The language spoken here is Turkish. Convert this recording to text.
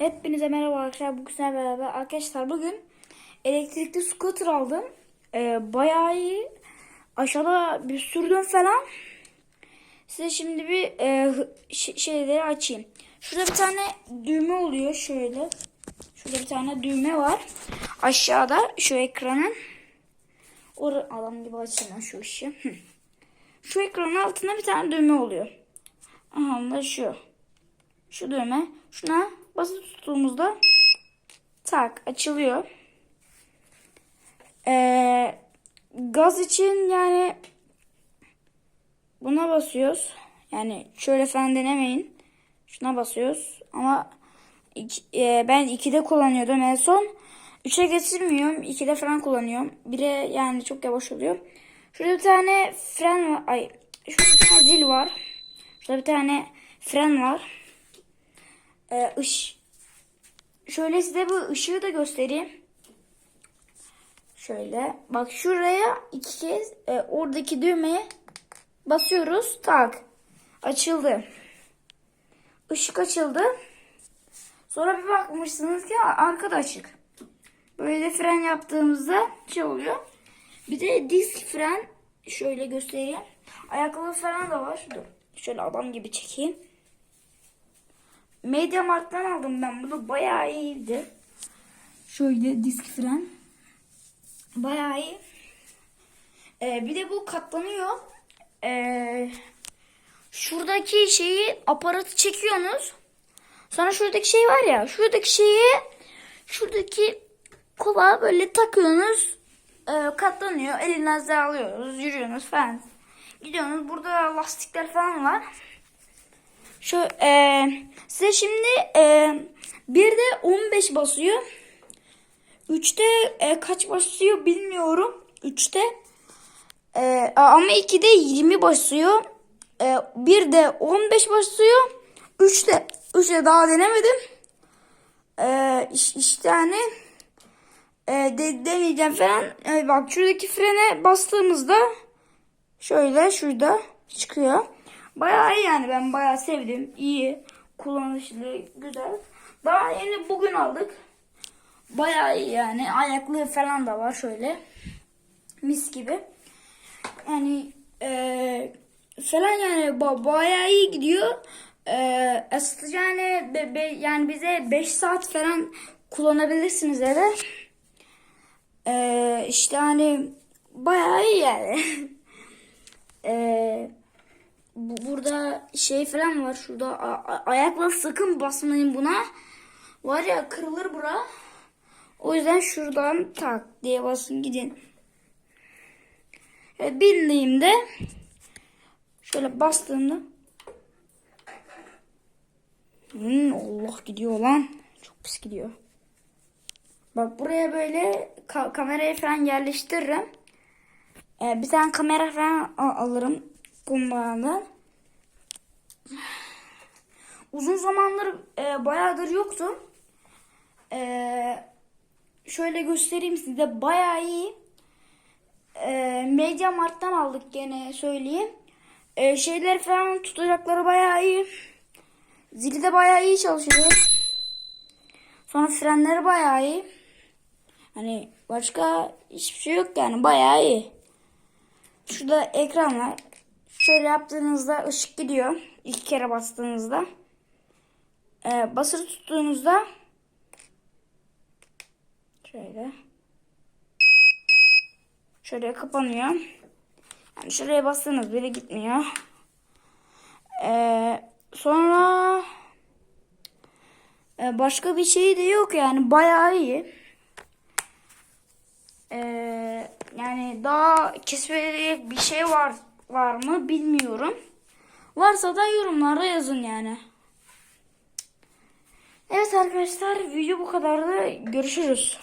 Hepinize merhaba arkadaşlar. Bugün sizlerle beraber arkadaşlar bugün elektrikli scooter aldım. Ee, bayağı iyi. Aşağıda bir sürdüm falan. Size şimdi bir e, şeyleri açayım. Şurada bir tane düğme oluyor şöyle. Şurada bir tane düğme var. Aşağıda şu ekranın. Orada adam gibi açayım şu işi. Şu ekranın altında bir tane düğme oluyor. Aha da şu. Şu düğme. Şuna basıp tuttuğumuzda tak açılıyor. Ee, gaz için yani buna basıyoruz. Yani şöyle falan denemeyin. Şuna basıyoruz. Ama iki- e, ben 2'de kullanıyordum en son. 3'e getirmiyorum. 2'de falan kullanıyorum. 1'e yani çok yavaş oluyor. Şurada bir tane fren var. Ay, şurada bir tane zil var. Şurada bir tane fren var. Ee, ış Şöyle size bu ışığı da göstereyim. Şöyle. Bak şuraya iki kez e, oradaki düğmeye basıyoruz. Tak. Açıldı. Işık açıldı. Sonra bir bakmışsınız ki arkada açık. Böyle de fren yaptığımızda şey oluyor. Bir de disk fren şöyle göstereyim. Ayakkabı falan da var. Dur. Şöyle adam gibi çekeyim. Media Markt'tan aldım ben bunu. Bayağı iyiydi. Şöyle disk fren. Bayağı iyi. Ee, bir de bu katlanıyor. Ee, şuradaki şeyi aparatı çekiyorsunuz. Sonra şuradaki şey var ya. Şuradaki şeyi şuradaki kola böyle takıyorsunuz. Ee, katlanıyor. Elinizde alıyoruz. Yürüyorsunuz falan. Gidiyorsunuz. Burada lastikler falan var. Şu e, size şimdi e, bir de 15 basıyor. 3'te e, kaç basıyor bilmiyorum. 3'te e, ama 2'de 20 basıyor. E, bir de 15 basıyor. 3'te 3'te daha denemedim. E, iş- işte hani e, de, deneyeceğim falan. E, bak şuradaki frene bastığımızda Şöyle şurada çıkıyor. Bayağı iyi yani ben bayağı sevdim. İyi, kullanışlı, güzel. Daha yeni bugün aldık. Bayağı iyi yani. Ayaklığı falan da var şöyle. Mis gibi. Yani eee falan yani ba- bayağı iyi gidiyor. Eee aslında yani be- be- yani bize 5 saat falan kullanabilirsiniz eve. Eee işte hani bayağı iyi yani. Ee, bu, burada şey falan var şurada ayakla sakın basmayın buna. Var ya kırılır bura. O yüzden şuradan tak diye basın gidin. Evet, bindiğimde şöyle bastığımda Hmm, Allah gidiyor lan. Çok pis gidiyor. Bak buraya böyle ka- kamerayı falan yerleştiririm. Ee, bir tane kamera falan al- alırım kumbarandan. Uzun zamandır e, bayağıdır yoktu. Ee, şöyle göstereyim size bayağı iyi. Ee, Media Markt'tan aldık gene söyleyeyim. Ee, şeyler falan tutacakları bayağı iyi. Zili de bayağı iyi çalışıyor. Sonra frenleri bayağı iyi. Hani başka hiçbir şey yok yani bayağı iyi. Şurada ekran var. Şöyle yaptığınızda ışık gidiyor. İlk kere bastığınızda. Ee, basılı tuttuğunuzda şöyle şöyle kapanıyor. Yani şuraya bastığınız bile gitmiyor. Ee, sonra e, başka bir şey de yok yani bayağı iyi. Ee, yani daha keşfedilecek bir şey var var mı bilmiyorum. Varsa da yorumlarda yazın yani. Evet arkadaşlar video bu kadardı. Görüşürüz.